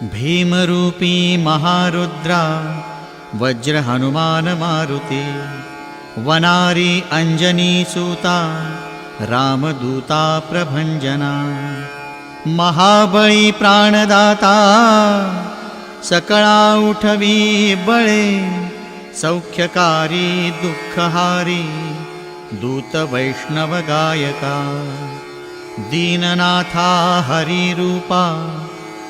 भीमरूपी महारुद्रा वज्रहनुमानमारुति वनारी अञ्जनीसूता रामदूता प्रभञ्जना महाबळी प्राणदाता सकळा उठवी बळे सौख्यकारी दुःखहारी दूतवैष्णवगायका दीननाथा हरिरूपा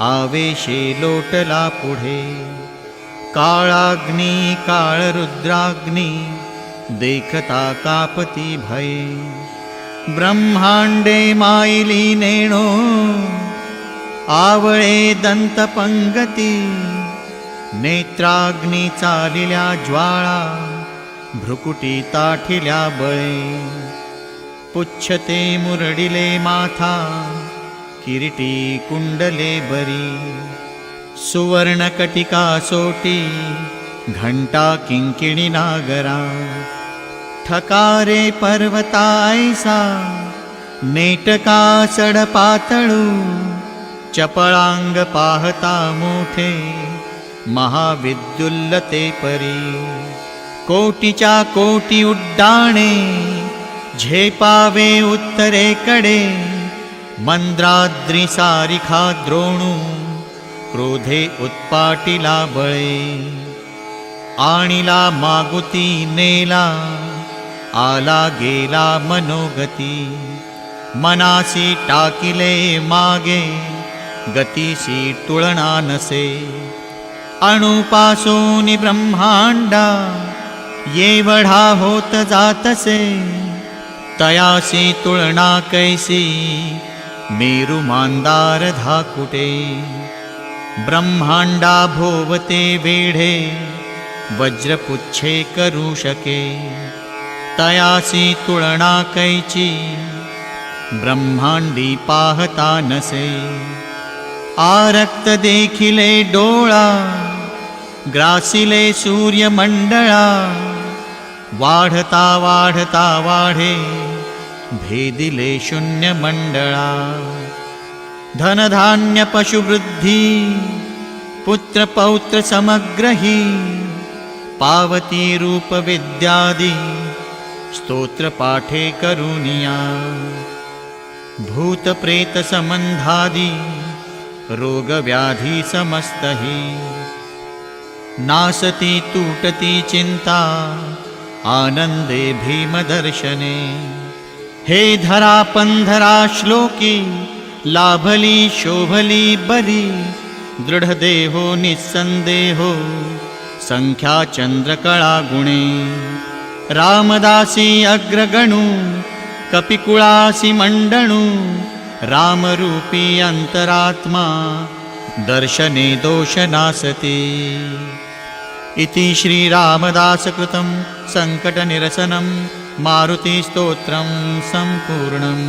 आवेशे लोटला पुढे. काळाग्नी काळरुद्राग्नी देखता कापती भये. ब्रह्माण्डे मायिली नेणो आवळे दन्तपङ्गती नेत्राग्नी चालिल्या ज्वाळा भ्रुकुटी ताठिल्या बळे. पुच्छते मुरडिले माथा किरीटी कुण्डले बरी सुवर्णकटिका सोटी घण्टा किङ्किणी नागरा ठकारे पर्वतायसा नेटका सडपातळू चपळांग पाहता मोठे महाविद्युल्लते परी कोटीच्या कोटी उड्डाणे झेपावे उत्तरेकडे मन्द्राद्रिसारिखा द्रोणू क्रोधे उत्पाटिला बळे आणिला मागुती नेला आला गेला मनोगती मनासी टाकिले मागे गतीशी तुळणा नसे अणुपासून ब्रह्मांडा येवढा होत जातसे तयासी तुळणा कैसी मेरु मांदार धाकुटे ब्रह्मांडा भोवते वेढे वज्रपुच्छे करू शके तयासी तुळणा कैची ब्रह्मांडी पाहता नसे। आरक्त देखिले डोळा ग्रासिले सूर्यमंडळा वाढता वाढता वाढे भेदिले शून्यमंडळा धनधान्य पशुवृद्धी पुत्रपौत्र समग्रही पावती रूपविद्यादि स्तोत्रपाठे करुनिया भूतप्रेतसम्बन्धादि रोगव्याधि समस्तहि। नासति तूटति चिन्ता आनन्दे भीमदर्शने हे धरा पन्धरा श्लोकी लाभली शोभली बली दृढदेहो निस्सन्देहो सङ्ख्याचन्द्रकलागुणे रामदासी अग्रगणु कपिकुळासि मण्डणु रामरूपी अन्तरात्मा दर्शने दोषनासति इति श्रीरामदासकृतं सङ्कटनिरसनं मारुतिस्तोत्रं सम्पूर्णम्